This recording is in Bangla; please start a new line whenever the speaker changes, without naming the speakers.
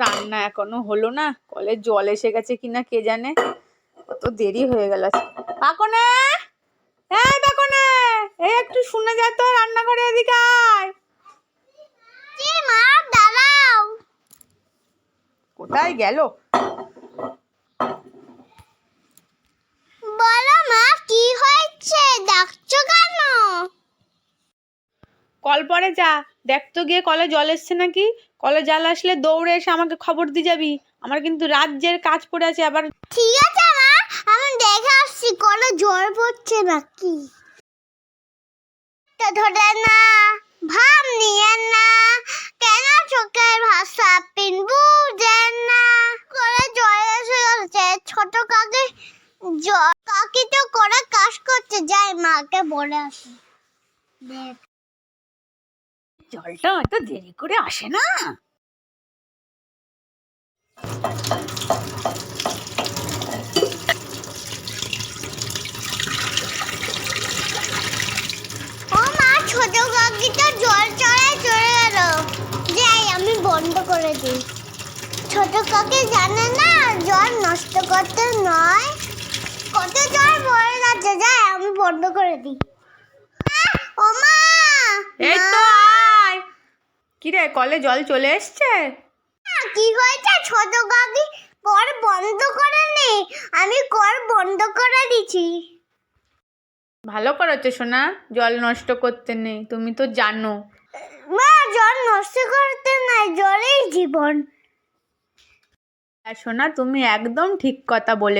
রান্না এখনও হলো না। কলে জল এসে গেছে কিনা কে জানে? কত দেরি হয়ে গেল। পাকনে এই পাকনে এই একটু শুনে যা তো রান্নাঘরে এদিকে আয়।
মা দাঁড়াও।
কোথায় গেল
বলো মা কি হয়েছে ডাকছো কেন
কল পরে যা। দেখ তো গিয়ে কলে জল এসছে নাকি? কলে জল আসলে দৌড়ে এসে আমাকে খবর দিয়ে যাবি। আমার কিন্তু রাজ্যের কাজ পড়ে আছে, আবার
ঠিক আছে মা, আমি দেখে আসছি, কলে জল পড়ছে নাকি? তো ধরে না, ভাব নিয়ে না, কেন চোখের ভাষা পিন বুঝেন না? করে জল এসে গেছে, ছোট কাকে জল কাকি তো করে কাজ করছে, যাই মাকে বলে আসি। দেখ।
জলটা হয়তো দেরি করে আসে না।
ছোট কাকি জল চড়ায় চলে গেল। যাই আমি বন্ধ করে দিই। ছোট কাকি জানে না জল নষ্ট করতে নয়। কত জল পড়ে যাচ্ছে যাই আমি বন্ধ করে দিই। আহ, ও মা!
এই তো কি রে কলে জল চলে এসছে?
কি হয়েছে? ছোট কাকি কর বন্ধ করে নে। আমি কর বন্ধ করে দিছি।
ভালো করেছ সোনা জল নষ্ট করতে নেই তুমি তো জানো।
মা জল নষ্ট করতে নাই জলেই জীবন।
আর সোনা তুমি একদম ঠিক কথা বলে